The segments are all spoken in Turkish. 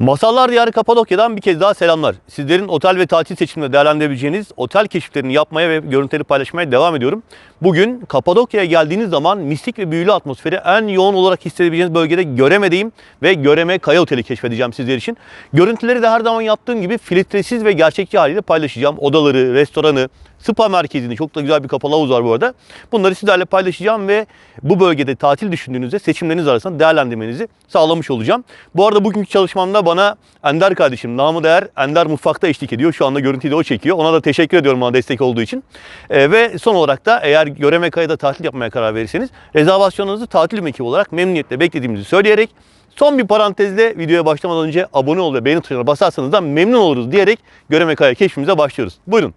Masallar Diyarı Kapadokya'dan bir kez daha selamlar. Sizlerin otel ve tatil seçiminde değerlendirebileceğiniz otel keşiflerini yapmaya ve görüntüleri paylaşmaya devam ediyorum. Bugün Kapadokya'ya geldiğiniz zaman mistik ve büyülü atmosferi en yoğun olarak hissedebileceğiniz bölgede Göreme'deyim ve Göreme Kaya Oteli keşfedeceğim sizler için. Görüntüleri de her zaman yaptığım gibi filtresiz ve gerçekçi haliyle paylaşacağım. Odaları, restoranı, spa merkezini, çok da güzel bir kapalı havuz var bu arada. Bunları sizlerle paylaşacağım ve bu bölgede tatil düşündüğünüzde seçimleriniz arasında değerlendirmenizi sağlamış olacağım. Bu arada bugünkü çalışmamda bana Ender kardeşim, namı değer Ender Mutfak'ta eşlik ediyor. Şu anda görüntüyü de o çekiyor. Ona da teşekkür ediyorum bana destek olduğu için. Ee, ve son olarak da eğer Göreme Kaya'da tatil yapmaya karar verirseniz rezervasyonunuzu tatil ekibi olarak memnuniyetle beklediğimizi söyleyerek Son bir parantezle videoya başlamadan önce abone ol ve beğeni tuşuna basarsanız da memnun oluruz diyerek Göreme Kaya keşfimize başlıyoruz. Buyurun.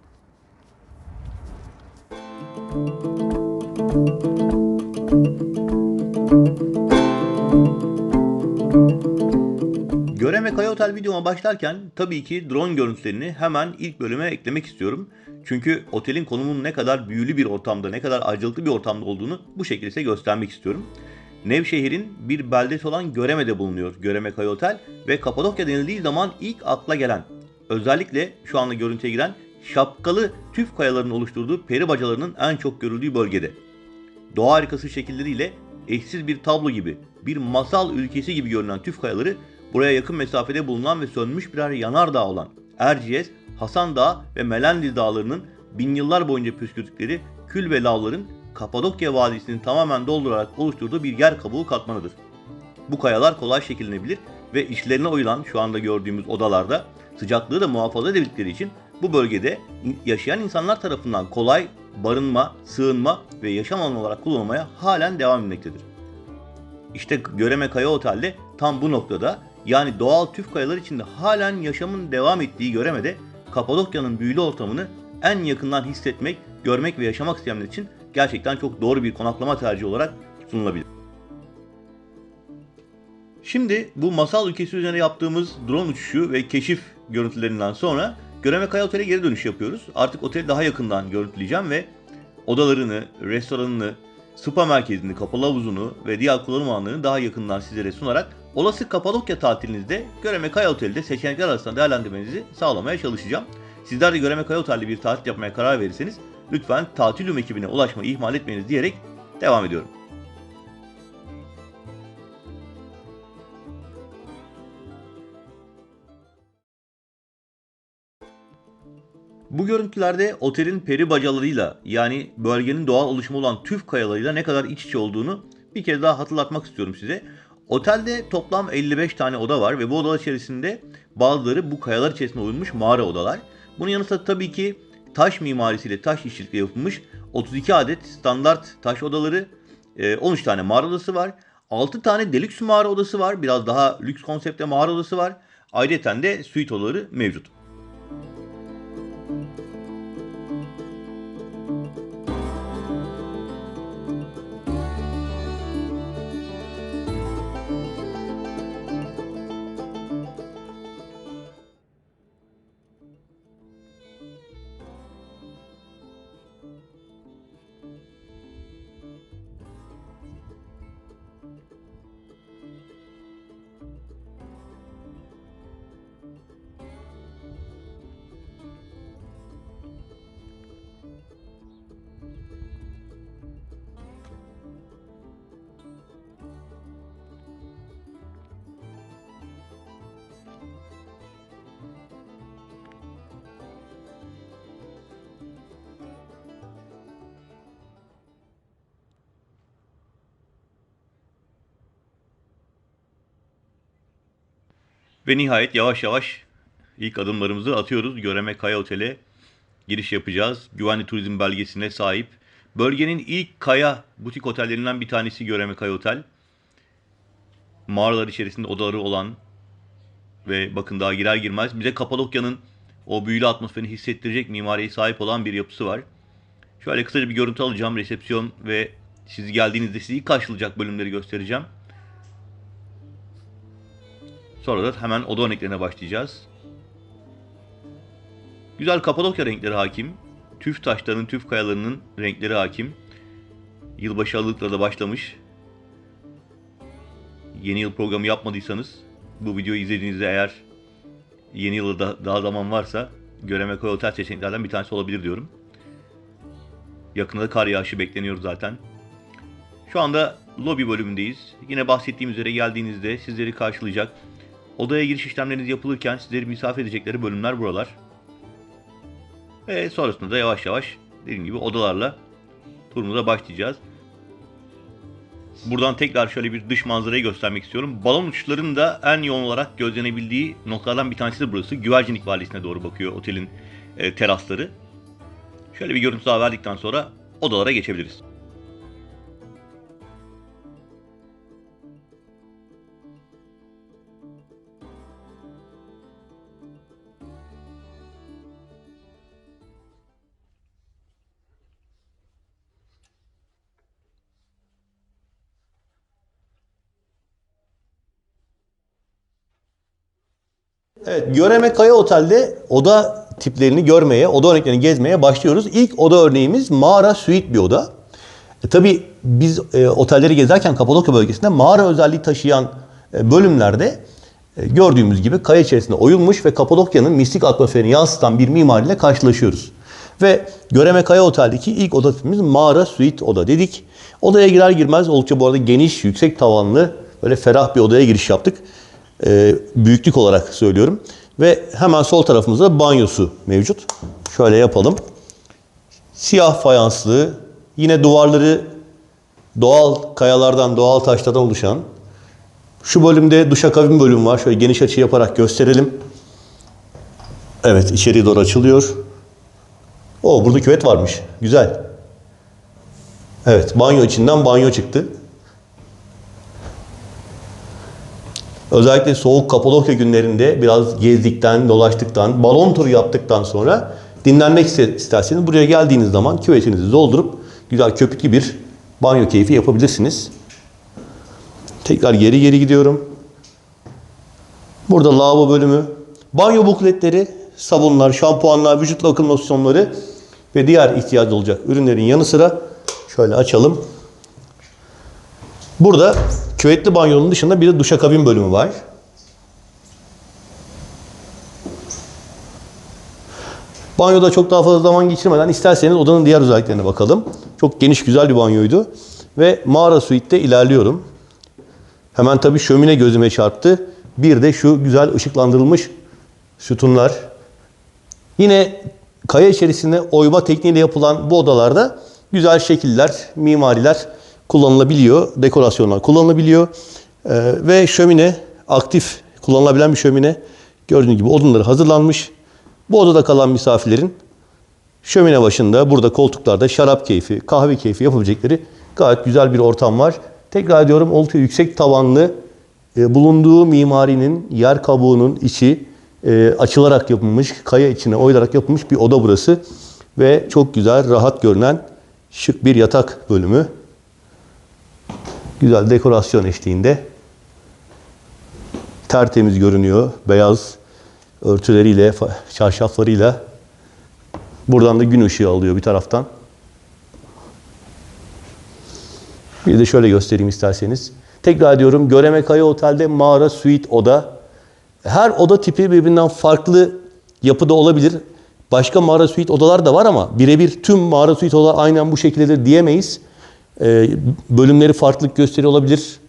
Göreme Kaya Otel videoma başlarken tabii ki drone görüntülerini hemen ilk bölüme eklemek istiyorum. Çünkü otelin konumunun ne kadar büyülü bir ortamda, ne kadar ayrıcalıklı bir ortamda olduğunu bu şekilde size göstermek istiyorum. Nevşehir'in bir beldesi olan Göreme'de bulunuyor Göreme Kaya Otel ve Kapadokya denildiği zaman ilk akla gelen, özellikle şu anda görüntüye giren şapkalı tüf kayalarının oluşturduğu peri bacalarının en çok görüldüğü bölgede. Doğa harikası şekilleriyle eşsiz bir tablo gibi, bir masal ülkesi gibi görünen tüf kayaları buraya yakın mesafede bulunan ve sönmüş birer yanardağ olan Erciyes, Hasan Dağı ve Melendil Dağları'nın bin yıllar boyunca püskürttükleri kül ve lavların Kapadokya Vadisi'ni tamamen doldurarak oluşturduğu bir yer kabuğu katmanıdır. Bu kayalar kolay şekillenebilir ve işlerine oyulan şu anda gördüğümüz odalarda sıcaklığı da muhafaza edebildikleri için bu bölgede yaşayan insanlar tarafından kolay barınma, sığınma ve yaşam alanı olarak kullanılmaya halen devam etmektedir. İşte Göreme Kaya Otel'de tam bu noktada yani doğal tüf kayalar içinde halen yaşamın devam ettiği Göreme'de Kapadokya'nın büyülü ortamını en yakından hissetmek, görmek ve yaşamak isteyenler için gerçekten çok doğru bir konaklama tercihi olarak sunulabilir. Şimdi bu masal ülkesi üzerine yaptığımız drone uçuşu ve keşif görüntülerinden sonra Göreme Kaya Otel'e geri dönüş yapıyoruz. Artık oteli daha yakından görüntüleyeceğim ve odalarını, restoranını, spa merkezini, kapalı havuzunu ve diğer kullanım alanlarını daha yakından sizlere sunarak olası Kapadokya tatilinizde Göreme Kaya Otel'de seçenekler arasında değerlendirmenizi sağlamaya çalışacağım. Sizler de Göreme Kaya Otel'de bir tatil yapmaya karar verirseniz lütfen Tatilum ekibine ulaşmayı ihmal etmeyiniz diyerek devam ediyorum. Bu görüntülerde otelin peri bacalarıyla yani bölgenin doğal oluşumu olan tüf kayalarıyla ne kadar iç içe olduğunu bir kez daha hatırlatmak istiyorum size. Otelde toplam 55 tane oda var ve bu odalar içerisinde bazıları bu kayalar içerisinde oyulmuş mağara odalar. Bunun yanı sıra tabii ki taş mimarisiyle taş işçilikle yapılmış 32 adet standart taş odaları, e, 13 tane mağara odası var. 6 tane deluxe mağara odası var. Biraz daha lüks konsepte mağara odası var. Ayrıca de suite odaları mevcut. Ve nihayet yavaş yavaş ilk adımlarımızı atıyoruz. Göreme Kaya Otel'e giriş yapacağız. Güvenli turizm belgesine sahip. Bölgenin ilk kaya butik otellerinden bir tanesi Göreme Kaya Otel. Mağaralar içerisinde odaları olan ve bakın daha girer girmez bize Kapadokya'nın o büyülü atmosferini hissettirecek mimariye sahip olan bir yapısı var. Şöyle kısaca bir görüntü alacağım. Resepsiyon ve siz geldiğinizde sizi karşılayacak bölümleri göstereceğim. Sonra da hemen oda örneklerine başlayacağız. Güzel Kapadokya renkleri hakim. Tüf taşlarının, tüf kayalarının renkleri hakim. Yılbaşı hazırlıkları da başlamış. Yeni yıl programı yapmadıysanız Bu videoyu izlediğinizde eğer yeni yılda daha zaman varsa Göreme Koy Otel seçeneklerden bir tanesi olabilir diyorum. Yakında da kar yağışı bekleniyor zaten. Şu anda lobi bölümündeyiz. Yine bahsettiğim üzere geldiğinizde sizleri karşılayacak. Odaya giriş işlemleriniz yapılırken sizleri misafir edecekleri bölümler buralar. Ve sonrasında da yavaş yavaş dediğim gibi odalarla turumuza başlayacağız. Buradan tekrar şöyle bir dış manzarayı göstermek istiyorum. Balon uçuşlarının da en yoğun olarak gözlenebildiği noktalardan bir tanesi de burası. Güvercinlik Valisi'ne doğru bakıyor otelin e, terasları. Şöyle bir görüntü daha verdikten sonra odalara geçebiliriz. Evet, Göreme Kaya Otel'de oda tiplerini görmeye, oda örneklerini gezmeye başlıyoruz. İlk oda örneğimiz mağara suite bir oda. E, tabii biz e, otelleri gezerken Kapadokya bölgesinde mağara özelliği taşıyan e, bölümlerde e, gördüğümüz gibi kaya içerisinde oyulmuş ve Kapadokya'nın mistik atmosferini yansıtan bir mimariyle karşılaşıyoruz. Ve Göreme Kaya Otel'deki ilk oda tipimiz mağara suite oda dedik. Odaya girer girmez oldukça bu arada geniş, yüksek tavanlı, böyle ferah bir odaya giriş yaptık. E, büyüklük olarak söylüyorum. Ve hemen sol tarafımızda banyosu mevcut. Şöyle yapalım. Siyah fayanslı, yine duvarları doğal kayalardan, doğal taşlardan oluşan. Şu bölümde duşakabin bölümü var. Şöyle geniş açı yaparak gösterelim. Evet, içeriye doğru açılıyor. O burada küvet varmış. Güzel. Evet, banyo içinden banyo çıktı. Özellikle soğuk Kapadokya günlerinde biraz gezdikten, dolaştıktan, balon turu yaptıktan sonra dinlenmek iste- isterseniz buraya geldiğiniz zaman küvetinizi doldurup güzel köpüklü bir banyo keyfi yapabilirsiniz. Tekrar geri geri gidiyorum. Burada lavabo bölümü, banyo bukletleri, sabunlar, şampuanlar, vücut bakım losyonları ve diğer ihtiyacı olacak ürünlerin yanı sıra şöyle açalım. Burada küvetli banyonun dışında bir de duşakabin bölümü var. Banyoda çok daha fazla zaman geçirmeden isterseniz odanın diğer özelliklerine bakalım. Çok geniş güzel bir banyoydu. Ve mağara suite'de ilerliyorum. Hemen tabii şömine gözüme çarptı. Bir de şu güzel ışıklandırılmış sütunlar. Yine kaya içerisinde oyma tekniğiyle yapılan bu odalarda güzel şekiller, mimariler kullanılabiliyor. Dekorasyonlar kullanılabiliyor. Ee, ve şömine aktif kullanılabilen bir şömine. Gördüğünüz gibi odunları hazırlanmış. Bu odada kalan misafirlerin şömine başında burada koltuklarda şarap keyfi, kahve keyfi yapabilecekleri gayet güzel bir ortam var. Tekrar ediyorum oldukça yüksek tavanlı e, bulunduğu mimarinin yer kabuğunun içi e, açılarak yapılmış, kaya içine oyularak yapılmış bir oda burası. Ve çok güzel, rahat görünen şık bir yatak bölümü. Güzel dekorasyon eşliğinde. Tertemiz görünüyor. Beyaz örtüleriyle, çarşaflarıyla. Buradan da gün ışığı alıyor bir taraftan. Bir de şöyle göstereyim isterseniz. Tekrar ediyorum Göreme Kaya Otel'de mağara suite oda. Her oda tipi birbirinden farklı yapıda olabilir. Başka mağara suite odalar da var ama birebir tüm mağara suite odalar aynen bu şekildedir diyemeyiz. Ee, bölümleri farklılık gösteriyor olabilir.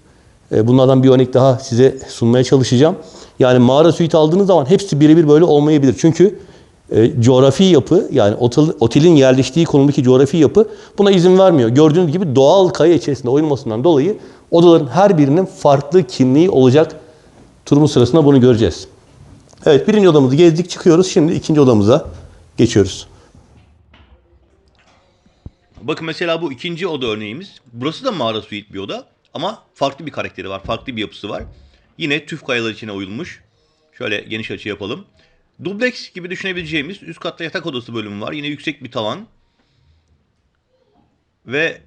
Ee, bunlardan bir örnek daha size sunmaya çalışacağım. Yani mağara suite aldığınız zaman hepsi birebir böyle olmayabilir. Çünkü e, coğrafi yapı yani otel, otelin yerleştiği konumdaki coğrafi yapı buna izin vermiyor. Gördüğünüz gibi doğal kaya içerisinde oyulmasından dolayı odaların her birinin farklı kimliği olacak. Turumuz sırasında bunu göreceğiz. Evet birinci odamızı gezdik çıkıyoruz. Şimdi ikinci odamıza geçiyoruz. Bakın mesela bu ikinci oda örneğimiz. Burası da mağara suite bir oda ama farklı bir karakteri var, farklı bir yapısı var. Yine tüf kayalar içine oyulmuş. Şöyle geniş açı yapalım. Dubleks gibi düşünebileceğimiz üst katta yatak odası bölümü var. Yine yüksek bir tavan. Ve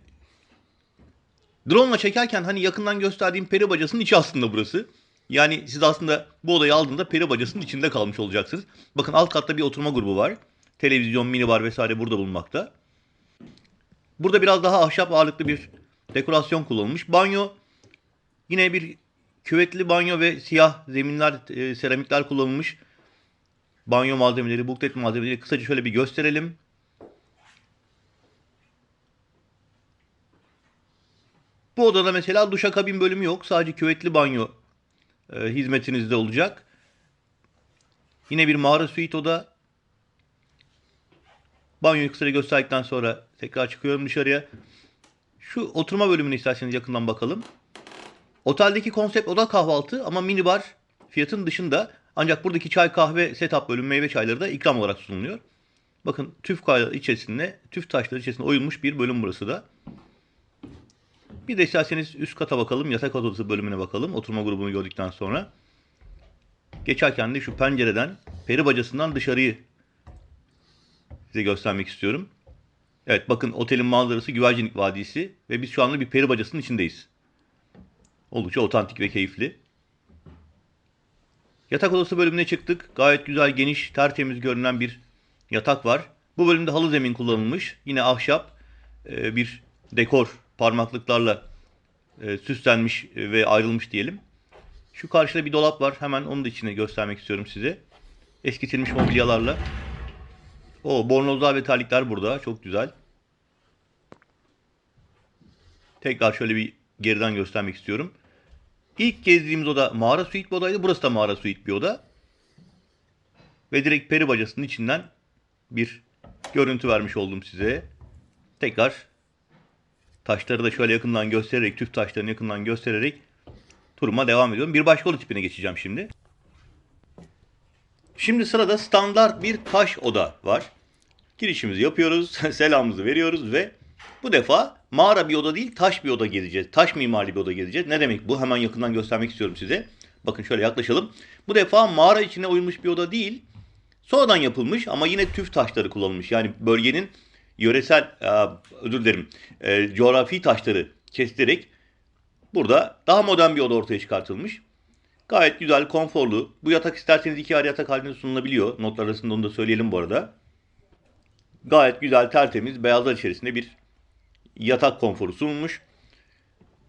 drone ile çekerken hani yakından gösterdiğim peri bacasının içi aslında burası. Yani siz aslında bu odayı aldığında peri bacasının içinde kalmış olacaksınız. Bakın alt katta bir oturma grubu var. Televizyon, minibar vesaire burada bulunmakta. Burada biraz daha ahşap ağırlıklı bir dekorasyon kullanılmış. Banyo yine bir Küvetli banyo ve siyah zeminler, e, seramikler kullanılmış. Banyo malzemeleri, buklet malzemeleri kısaca şöyle bir gösterelim. Bu odada mesela duşakabin bölümü yok. Sadece küvetli banyo e, hizmetinizde olacak. Yine bir mağara suite oda. Banyoyu kısaca gösterdikten sonra tekrar çıkıyorum dışarıya. Şu oturma bölümünü isterseniz yakından bakalım. Oteldeki konsept oda kahvaltı ama minibar fiyatın dışında. Ancak buradaki çay kahve setup bölümü meyve çayları da ikram olarak sunuluyor. Bakın tüf kayları içerisinde, tüf taşları içerisinde oyulmuş bir bölüm burası da. Bir de isterseniz üst kata bakalım. Yatak odası bölümüne bakalım. Oturma grubunu gördükten sonra. Geçerken de şu pencereden, peri bacasından dışarıyı size göstermek istiyorum. Evet bakın otelin manzarası Güvercinlik Vadisi ve biz şu anda bir peri bacasının içindeyiz. Oldukça otantik ve keyifli. Yatak odası bölümüne çıktık. Gayet güzel, geniş, tertemiz görünen bir yatak var. Bu bölümde halı zemin kullanılmış. Yine ahşap e, bir dekor parmaklıklarla e, süslenmiş e, ve ayrılmış diyelim. Şu karşıda bir dolap var. Hemen onu da içine göstermek istiyorum size. Eskitilmiş mobilyalarla. O bornozlar ve terlikler burada. Çok güzel. Tekrar şöyle bir geriden göstermek istiyorum. İlk gezdiğimiz oda mağara suite bir odaydı. Burası da mağara suite bir oda. Ve direkt peri bacasının içinden bir görüntü vermiş oldum size. Tekrar taşları da şöyle yakından göstererek, tüf taşlarını yakından göstererek turuma devam ediyorum. Bir başka oda tipine geçeceğim şimdi. Şimdi sırada standart bir taş oda var. Girişimizi yapıyoruz, selamımızı veriyoruz ve bu defa mağara bir oda değil taş bir oda gezeceğiz. Taş mimarili bir oda gezeceğiz. Ne demek bu? Hemen yakından göstermek istiyorum size. Bakın şöyle yaklaşalım. Bu defa mağara içine oyulmuş bir oda değil. Sonradan yapılmış ama yine tüf taşları kullanılmış. Yani bölgenin yöresel, e, özür dilerim, e, coğrafi taşları kesilerek burada daha modern bir oda ortaya çıkartılmış. Gayet güzel, konforlu. Bu yatak isterseniz iki ayrı yatak halinde sunulabiliyor. Notlar arasında onu da söyleyelim bu arada. Gayet güzel, tertemiz, beyazlar içerisinde bir yatak konforu sunulmuş.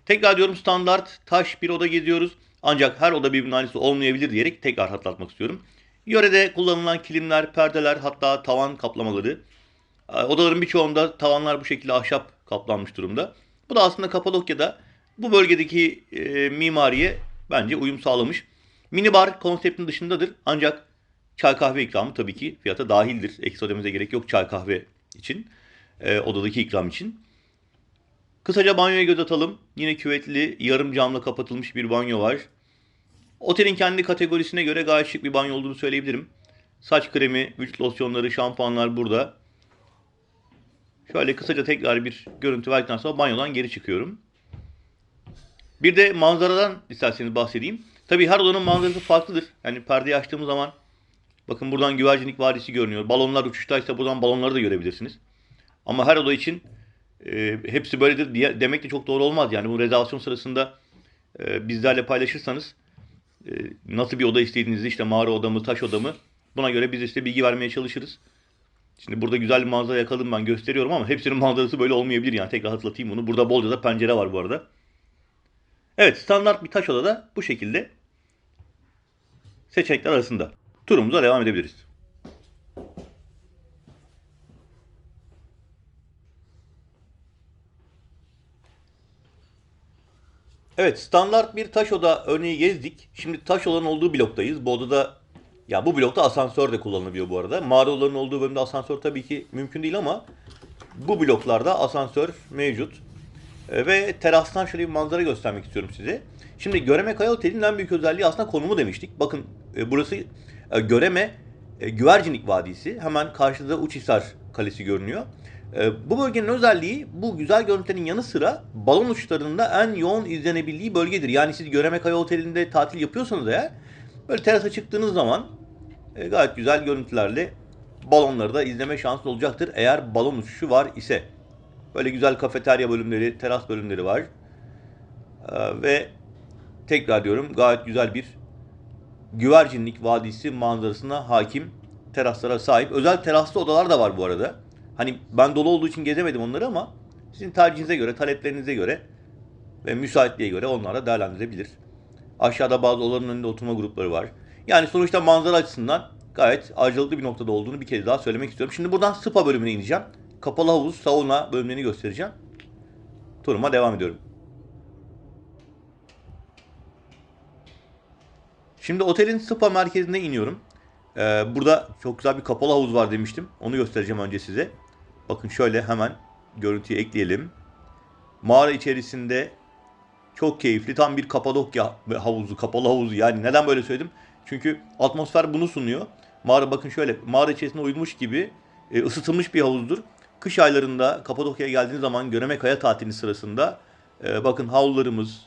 Tekrar diyorum standart taş bir oda geziyoruz. Ancak her oda birbirinin aynısı olmayabilir diyerek tekrar hatırlatmak istiyorum. Yörede kullanılan kilimler, perdeler hatta tavan kaplamaları. e, Odaların birçoğunda tavanlar bu şekilde ahşap kaplanmış durumda. Bu da aslında Kapadokya'da bu bölgedeki e, mimariye bence uyum sağlamış. Minibar konseptin dışındadır ancak çay kahve ikramı tabii ki fiyata dahildir. Ekstra gerek yok çay kahve için, e, odadaki ikram için. Kısaca banyoya göz atalım. Yine küvetli, yarım camla kapatılmış bir banyo var. Otelin kendi kategorisine göre gayet şık bir banyo olduğunu söyleyebilirim. Saç kremi, vücut losyonları, şampuanlar burada. Şöyle kısaca tekrar bir görüntü verdikten sonra banyodan geri çıkıyorum. Bir de manzaradan isterseniz bahsedeyim. Tabii her odanın manzarası farklıdır. Yani perdeyi açtığımız zaman bakın buradan Güvercinlik Vadisi görünüyor. Balonlar uçuştaysa buradan balonları da görebilirsiniz. Ama her oda için e, hepsi böyledir diye demek de çok doğru olmaz. Yani bu rezervasyon sırasında e, bizlerle paylaşırsanız e, nasıl bir oda istediğinizi işte mağara oda mı taş oda mı buna göre biz size bilgi vermeye çalışırız. Şimdi burada güzel bir manzara yakaladım ben gösteriyorum ama hepsinin manzarası böyle olmayabilir yani tekrar hatırlatayım bunu. Burada bolca da pencere var bu arada. Evet standart bir taş odada bu şekilde seçenekler arasında. Turumuza devam edebiliriz. Evet standart bir taş oda örneği gezdik. Şimdi taş odanın olduğu bloktayız. Bu odada ya bu blokta asansör de kullanılabiliyor bu arada. Mağara odalarının olduğu bölümde asansör tabii ki mümkün değil ama bu bloklarda asansör mevcut. E, Ve terastan şöyle bir manzara göstermek istiyorum size. Şimdi Göreme Kaya Oteli'nin en büyük özelliği aslında konumu demiştik. Bakın e, burası e, Göreme e, Güvercinlik Vadisi. Hemen karşıda Uçhisar Kalesi görünüyor. E, Bu bölgenin özelliği bu güzel görüntülerin yanı sıra balon uçuşlarında en yoğun izlenebildiği bölgedir. Yani siz Göreme Kaya Oteli'nde tatil yapıyorsanız eğer böyle terasa çıktığınız zaman gayet güzel görüntülerle balonları da izleme şansı olacaktır. Eğer balon uçuşu var ise. Böyle güzel kafeterya bölümleri, teras bölümleri var. Ve tekrar diyorum gayet güzel bir güvercinlik vadisi manzarasına hakim teraslara sahip. Özel teraslı odalar da var bu arada. Hani ben dolu olduğu için gezemedim onları ama sizin tercihinize göre, taleplerinize göre ve müsaitliğe göre onlara değerlendirebilir. Aşağıda bazı odaların önünde oturma grupları var. Yani sonuçta manzara açısından gayet ayrıcalıklı bir noktada olduğunu bir kez daha söylemek istiyorum. Şimdi buradan spa bölümüne ineceğim. Kapalı havuz, sauna bölümlerini göstereceğim. Turuma devam ediyorum. Şimdi otelin spa merkezine iniyorum. Ee, burada çok güzel bir kapalı havuz var demiştim. Onu göstereceğim önce size. Bakın şöyle hemen görüntüyü ekleyelim. Mağara içerisinde çok keyifli. Tam bir Kapadokya havuzu, kapalı havuzu. Yani neden böyle söyledim? Çünkü atmosfer bunu sunuyor. Mağara bakın şöyle mağara içerisinde uyumuş gibi e, ısıtılmış bir havuzdur. Kış aylarında Kapadokya'ya geldiğiniz zaman Göreme Kaya tatili sırasında e, bakın havlularımız,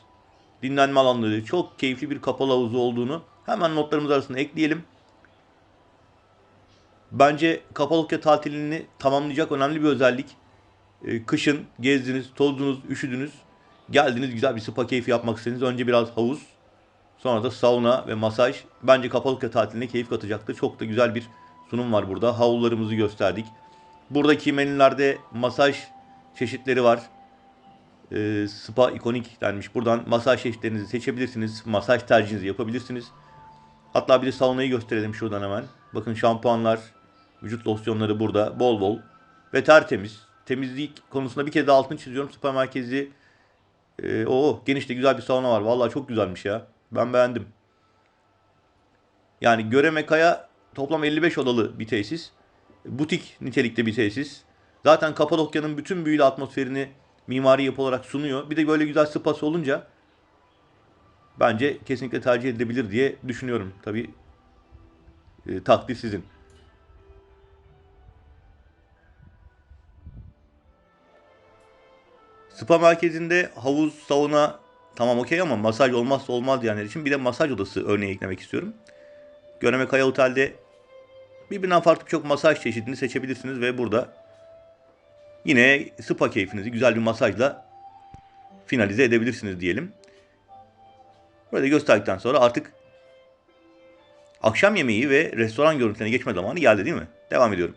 dinlenme alanları çok keyifli bir kapalı havuzu olduğunu hemen notlarımız arasında ekleyelim. Bence Kapadokya tatilini tamamlayacak önemli bir özellik. E, kışın gezdiniz, tozdunuz, üşüdünüz. Geldiniz güzel bir spa keyfi yapmak istediniz. Önce biraz havuz, sonra da sauna ve masaj. Bence Kapadokya tatiline keyif katacaktır. Çok da güzel bir sunum var burada. Havlularımızı gösterdik. Buradaki menülerde masaj çeşitleri var. E, spa ikonik denmiş. Buradan masaj çeşitlerinizi seçebilirsiniz. Masaj tercihinizi yapabilirsiniz. Hatta bir de saunayı gösterelim şuradan hemen. Bakın şampuanlar, vücut losyonları burada bol bol ve tertemiz. Temizlik konusunda bir kez daha altını çiziyorum. Spa merkezi ee, o geniş de güzel bir sauna var. Vallahi çok güzelmiş ya. Ben beğendim. Yani Göreme Kaya toplam 55 odalı bir tesis. Butik nitelikte bir tesis. Zaten Kapadokya'nın bütün büyülü atmosferini mimari yapı olarak sunuyor. Bir de böyle güzel spası olunca bence kesinlikle tercih edilebilir diye düşünüyorum. Tabii e, takdir sizin. Spa merkezinde havuz, sauna tamam okey ama masaj olmazsa olmaz diyenler için bir de masaj odası örneği eklemek istiyorum. Göreme Kaya Otel'de birbirinden farklı birçok masaj çeşidini seçebilirsiniz ve burada yine spa keyfinizi güzel bir masajla finalize edebilirsiniz diyelim. Böyle gösterdikten sonra artık akşam yemeği ve restoran görüntülerine geçme zamanı geldi değil mi? Devam ediyorum.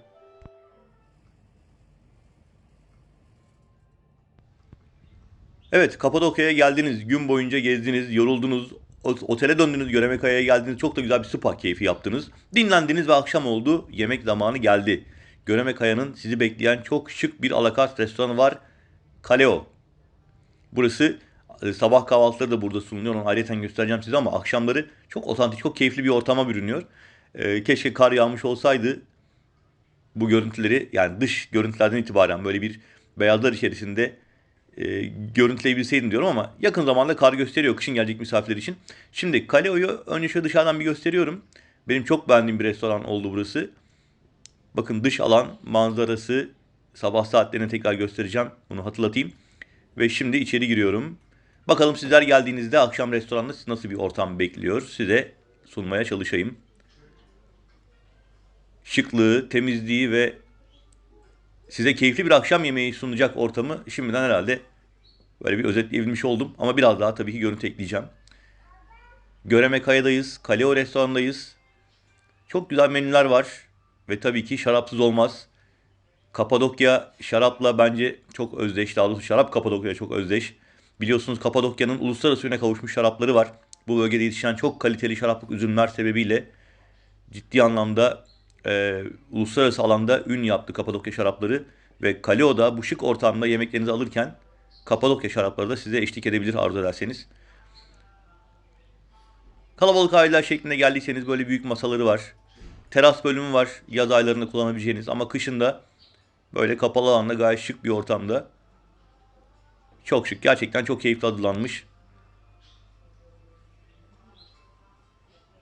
Evet Kapadokya'ya geldiniz. Gün boyunca gezdiniz, yoruldunuz. Otele döndünüz, Göremekaya'ya geldiniz. Çok da güzel bir spa keyfi yaptınız. Dinlendiniz ve akşam oldu. Yemek zamanı geldi. Göremekaya'nın sizi bekleyen çok şık bir alakart restoranı var. Kaleo. Burası e, sabah kahvaltıları da burada sunuluyor. Onu ayrıca göstereceğim size ama akşamları çok otantik, çok keyifli bir ortama bürünüyor. Ee, keşke kar yağmış olsaydı bu görüntüleri yani dış görüntülerden itibaren böyle bir beyazlar içerisinde e, görüntüleyebilseydim diyorum ama yakın zamanda kar gösteriyor kışın gelecek misafirler için. Şimdi Kaleo'yu önce şöyle dışarıdan bir gösteriyorum. Benim çok beğendiğim bir restoran oldu burası. Bakın dış alan manzarası sabah saatlerine tekrar göstereceğim. Bunu hatırlatayım. Ve şimdi içeri giriyorum. Bakalım sizler geldiğinizde akşam restoranda nasıl bir ortam bekliyor. Size sunmaya çalışayım. Şıklığı, temizliği ve size keyifli bir akşam yemeği sunacak ortamı şimdiden herhalde böyle bir özetleyebilmiş oldum. Ama biraz daha tabii ki görüntü ekleyeceğim. Göreme Kaya'dayız. Kaleo restoranındayız. Çok güzel menüler var. Ve tabii ki şarapsız olmaz. Kapadokya şarapla bence çok özdeş. Daha doğrusu şarap Kapadokya'ya çok özdeş. Biliyorsunuz Kapadokya'nın uluslararası üne kavuşmuş şarapları var. Bu bölgede yetişen çok kaliteli şaraplık üzümler sebebiyle ciddi anlamda e, uluslararası alanda ün yaptı Kapadokya şarapları ve Kaleo'da bu şık ortamda yemeklerinizi alırken Kapadokya şarapları da size eşlik edebilir arzu ederseniz. Kalabalık aileler şeklinde geldiyseniz böyle büyük masaları var. Teras bölümü var yaz aylarında kullanabileceğiniz ama kışında böyle kapalı alanda gayet şık bir ortamda. Çok şık. Gerçekten çok keyifli hazırlanmış.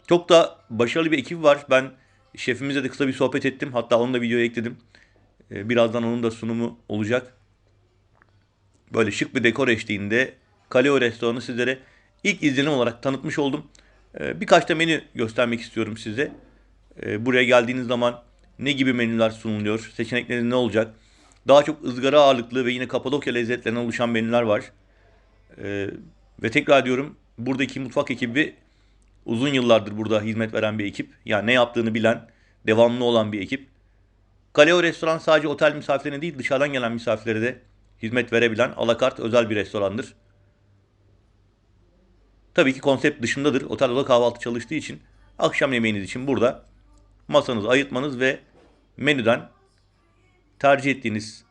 Çok da başarılı bir ekip var. Ben şefimizle de kısa bir sohbet ettim. Hatta onu da videoya ekledim. Ee, birazdan onun da sunumu olacak. Böyle şık bir dekor eşliğinde Kaleo restoranı sizlere ilk izlenim olarak tanıtmış oldum. Ee, birkaç da menü göstermek istiyorum size. Ee, buraya geldiğiniz zaman ne gibi menüler sunuluyor, seçenekleri ne olacak? Daha çok ızgara ağırlıklı ve yine Kapadokya lezzetlerinden oluşan menüler var. ve tekrar diyorum buradaki mutfak ekibi uzun yıllardır burada hizmet veren bir ekip. Yani ne yaptığını bilen, devamlı olan bir ekip. Kaleo Restoran sadece otel misafirlerine değil dışarıdan gelen misafirlere de hizmet verebilen alakart özel bir restorandır. tabii ki konsept dışındadır. Otel oda kahvaltı çalıştığı için akşam yemeğiniz için burada masanızı ayırtmanız ve menüden tercih ettiğiniz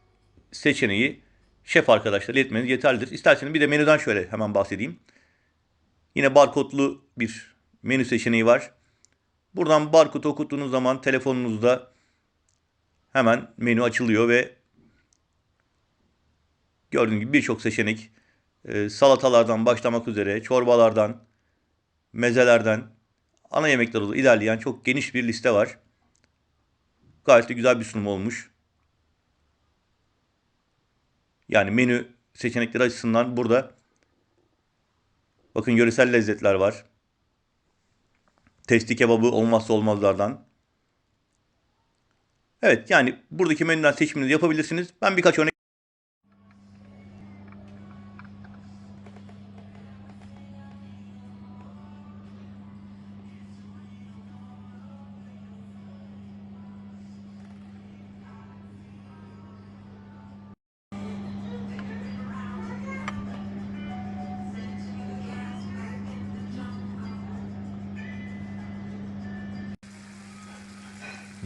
seçeneği şef arkadaşlara iletmeniz yeterlidir. İsterseniz bir de menüden şöyle hemen bahsedeyim. Yine barkodlu bir menü seçeneği var. Buradan barkodu okuttuğunuz zaman telefonunuzda hemen menü açılıyor ve gördüğünüz gibi birçok seçenek e, salatalardan başlamak üzere çorbalardan, mezelerden ana yemekler doğru ilerleyen çok geniş bir liste var. Gayet de güzel bir sunum olmuş. Yani menü seçenekleri açısından burada bakın yöresel lezzetler var. Testi kebabı olmazsa olmazlardan. Evet yani buradaki menüden seçiminizi yapabilirsiniz. Ben birkaç örnek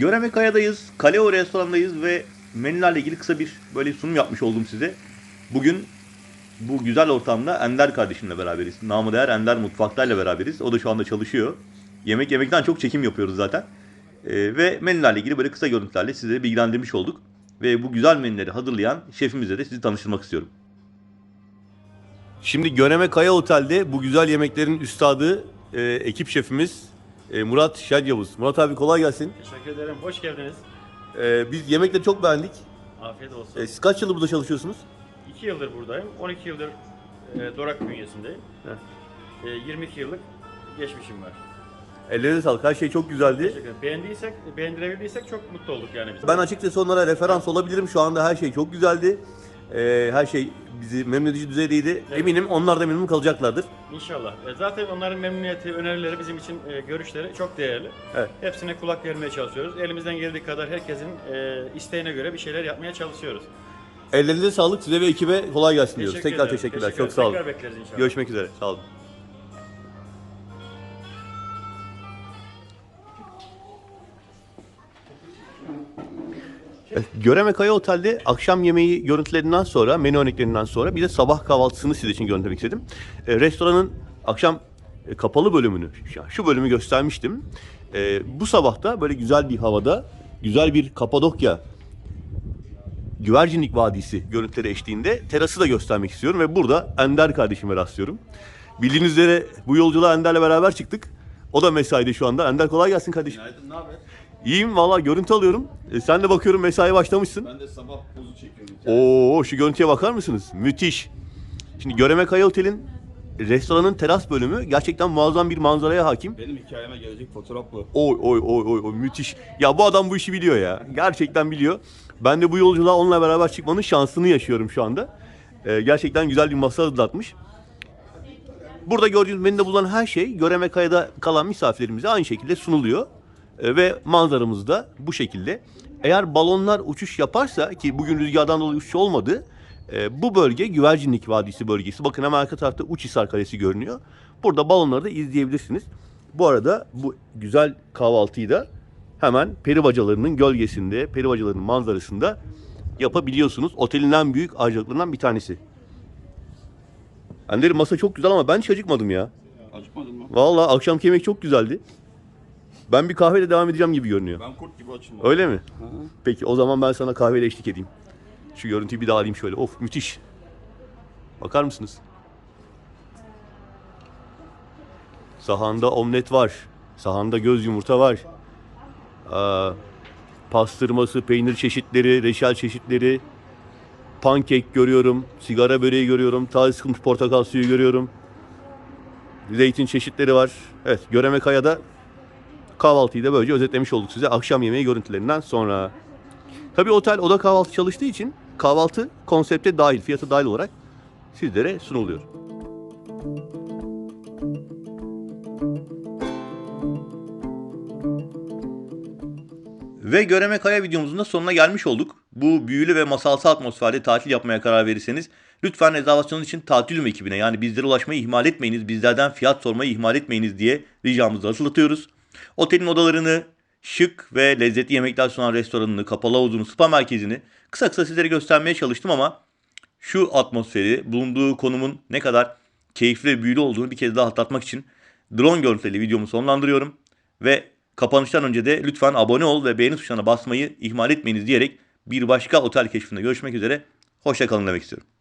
Göreme Kaya'dayız. Kaleo restorandayız ve menülerle ilgili kısa bir böyle sunum yapmış oldum size. Bugün bu güzel ortamda Ender kardeşimle beraberiz. Namı değer Ender Mutfak'tayla beraberiz. O da şu anda çalışıyor. Yemek yemekten çok çekim yapıyoruz zaten. Ee, ve menülerle ilgili böyle kısa görüntülerle size bilgilendirmiş olduk. Ve bu güzel menüleri hazırlayan şefimizle de sizi tanıştırmak istiyorum. Şimdi Göreme Kaya Otel'de bu güzel yemeklerin üstadı e, ekip şefimiz e, Murat Şadyavuz. Murat abi kolay gelsin. Teşekkür ederim. Hoş geldiniz. Ee, biz yemekleri çok beğendik. Afiyet olsun. Ee, siz kaç yıldır burada çalışıyorsunuz? 2 yıldır buradayım. 12 yıldır e, Dorak bünyesindeyim. E, 22 yıllık geçmişim var. Ellerine sağlık. Her şey çok güzeldi. Teşekkür ederim. Beğendiysek, beğendirebildiysek çok mutlu olduk yani biz. Ben açıkçası onlara referans olabilirim. Şu anda her şey çok güzeldi. Ee, her şey bizi memnun edici düzeydeydi. Evet. Eminim onlar da memnun kalacaklardır. İnşallah. E, zaten onların memnuniyeti, önerileri bizim için e, görüşleri çok değerli. Evet. Hepsine kulak vermeye çalışıyoruz. Elimizden geldiği kadar herkesin e, isteğine göre bir şeyler yapmaya çalışıyoruz. Ellerinize sağlık. Size ve ekibe kolay gelsin diyoruz. Teşekkür Tekrar ederim. teşekkürler. Teşekkür çok sağ olun. Tekrar bekleriz inşallah. Görüşmek üzere. Sağ olun. Göreme Kaya Otel'de akşam yemeği görüntülerinden sonra, menü örneklerinden sonra bir de sabah kahvaltısını siz için görüntülemek istedim. E, restoranın akşam e, kapalı bölümünü, şu bölümü göstermiştim. E, bu sabah da böyle güzel bir havada, güzel bir Kapadokya Güvercinlik Vadisi görüntüleri eşliğinde terası da göstermek istiyorum ve burada Ender kardeşime rastlıyorum. Bildiğiniz üzere bu yolculuğa Ender'le beraber çıktık. O da mesaide şu anda. Ender kolay gelsin kardeşim. Günaydın, ne haber? İyiyim valla görüntü alıyorum. E, sen de bakıyorum mesai başlamışsın. Ben de sabah pozu çekiyorum. Oo şu görüntüye bakar mısınız? Müthiş. Şimdi Göreme Kaya Otel'in restoranın teras bölümü gerçekten muazzam bir manzaraya hakim. Benim hikayeme gelecek fotoğraf bu. Oy oy oy oy oy müthiş. Ya bu adam bu işi biliyor ya. Gerçekten biliyor. Ben de bu yolculuğa onunla beraber çıkmanın şansını yaşıyorum şu anda. Ee, gerçekten güzel bir masa hazırlatmış. Burada gördüğünüz menüde bulunan her şey Göreme Kaya'da kalan misafirlerimize aynı şekilde sunuluyor. Ee, ve manzaramız da bu şekilde. Eğer balonlar uçuş yaparsa ki bugün rüzgardan dolayı uçuş olmadı. e, bu bölge Güvercinlik Vadisi bölgesi. Bakın hemen arka tarafta Uçhisar Kalesi görünüyor. Burada balonları da izleyebilirsiniz. Bu arada bu güzel kahvaltıyı da hemen peri bacalarının gölgesinde, peri bacalarının manzarasında yapabiliyorsunuz. Otelin en büyük ayrıcalıklarından bir tanesi. Ender'in masa çok güzel ama ben hiç acıkmadım ya. Acıkmadın mı? Vallahi akşamki yemek çok güzeldi. Ben bir kahveyle devam edeceğim gibi görünüyor. Ben kurt gibi açılmadım. Öyle mi? Hı hı. Peki o zaman ben sana kahveyle eşlik edeyim. Şu görüntüyü bir daha alayım şöyle. Of müthiş. Bakar mısınız? Sahanda omlet var. Sahanda göz yumurta var. Aa, pastırması, peynir çeşitleri, reçel çeşitleri. Pankek görüyorum. Sigara böreği görüyorum. Taze sıkılmış portakal suyu görüyorum. Zeytin çeşitleri var. Evet, Göreme Kaya'da kahvaltıyı da böylece özetlemiş olduk size akşam yemeği görüntülerinden sonra. Tabii otel oda kahvaltı çalıştığı için kahvaltı konsepte dahil, fiyatı dahil olarak sizlere sunuluyor. Ve Göreme Kaya videomuzun da sonuna gelmiş olduk. Bu büyülü ve masalsı atmosferde tatil yapmaya karar verirseniz Lütfen rezervasyon için Tatilüm ekibine yani bizlere ulaşmayı ihmal etmeyiniz, bizlerden fiyat sormayı ihmal etmeyiniz diye ricamızı hatırlatıyoruz. Otelin odalarını, şık ve lezzetli yemekler sunan restoranını, kapalı havuzunu, spa merkezini kısa kısa sizlere göstermeye çalıştım ama şu atmosferi, bulunduğu konumun ne kadar keyifli ve büyülü olduğunu bir kez daha hatırlatmak için drone görüntüleri videomu sonlandırıyorum. Ve kapanıştan önce de lütfen abone ol ve beğeni tuşlarına basmayı ihmal etmeyiniz diyerek bir başka otel keşfinde görüşmek üzere. Hoşça kalın demek istiyorum.